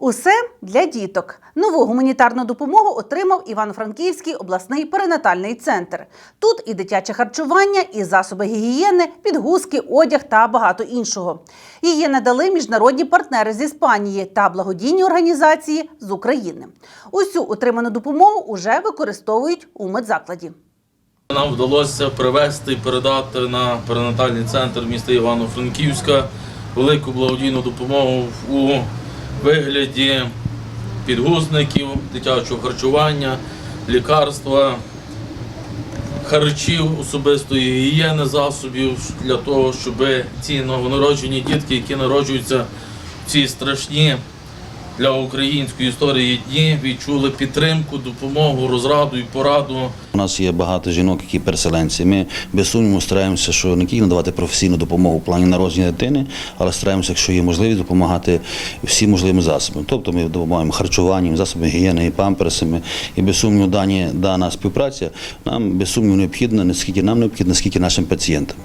Усе для діток. Нову гуманітарну допомогу отримав Івано-Франківський обласний перинатальний центр. Тут і дитяче харчування, і засоби гігієни, підгузки, одяг та багато іншого. Її надали міжнародні партнери з Іспанії та благодійні організації з України. Усю отриману допомогу уже використовують у медзакладі. Нам вдалося привезти і передати на перинатальний центр міста Івано-Франківська велику благодійну допомогу у вигляді підгузників, дитячого харчування, лікарства, харчів, особистої гігієни засобів для того, щоб ці новонароджені дітки, які народжуються в цій страшні для української історії дні, відчули підтримку, допомогу, розраду і пораду. У нас є багато жінок, які переселенці. Ми без сумніву стараємося, що не тільки надавати професійну допомогу в плані народження дитини, але стараємося, якщо є можливість, допомагати всім можливими засобами. Тобто ми допомагаємо харчуванням, засобами гігієни і памперсами. І без сумніву дані, дана співпраця нам без сумніву необхідна, не скільки нам необхідна, скільки нашим пацієнтам.